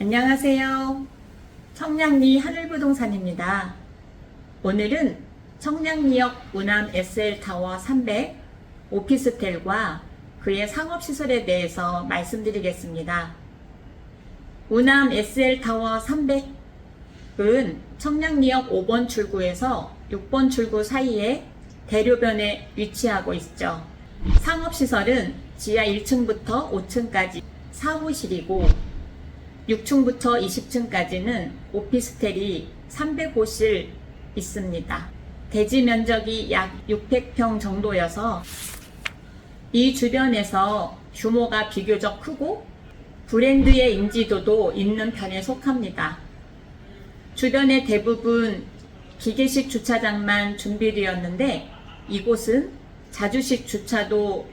안녕하세요. 청량리 하늘부동산입니다. 오늘은 청량리역 우남 SL타워 300 오피스텔과 그의 상업시설에 대해서 말씀드리겠습니다. 우남 SL타워 300은 청량리역 5번 출구에서 6번 출구 사이에 대로변에 위치하고 있죠. 상업시설은 지하 1층부터 5층까지 사무실이고 6층부터 20층까지는 오피스텔이 305실 있습니다. 대지 면적이 약 600평 정도여서 이 주변에서 규모가 비교적 크고 브랜드의 인지도도 있는 편에 속합니다. 주변의 대부분 기계식 주차장만 준비되었는데 이곳은 자주식 주차도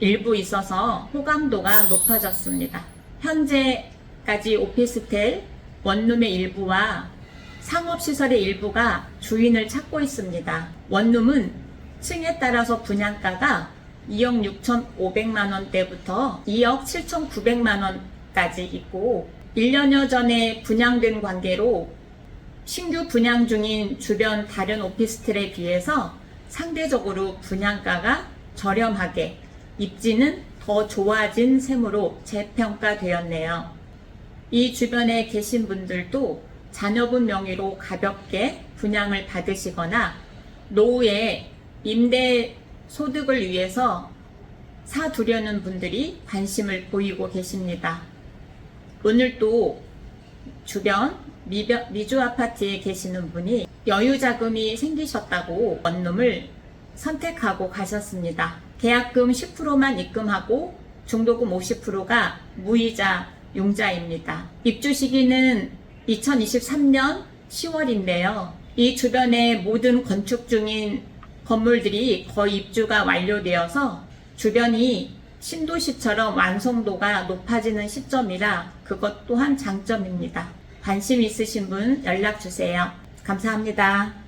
일부 있어서 호감도가 높아졌습니다. 현재 까지 오피스텔 원룸의 일부와 상업시설의 일부가 주인을 찾고 있습니다. 원룸은 층에 따라서 분양가가 2억 6,500만 원대부터 2억 7,900만 원까지 있고 1년여 전에 분양된 관계로 신규 분양 중인 주변 다른 오피스텔에 비해서 상대적으로 분양가가 저렴하게 입지는 더 좋아진 셈으로 재평가되었네요. 이 주변에 계신 분들도 자녀분 명의로 가볍게 분양을 받으시거나 노후에 임대 소득을 위해서 사두려는 분들이 관심을 보이고 계십니다. 오늘도 주변 미주 아파트에 계시는 분이 여유 자금이 생기셨다고 원룸을 선택하고 가셨습니다. 계약금 10%만 입금하고 중도금 50%가 무이자 융자입니다. 입주 시기는 2023년 10월인데요. 이 주변의 모든 건축 중인 건물들이 거의 입주가 완료되어서 주변이 신도시처럼 완성도가 높아지는 시점이라 그것 또한 장점입니다. 관심 있으신 분 연락 주세요. 감사합니다.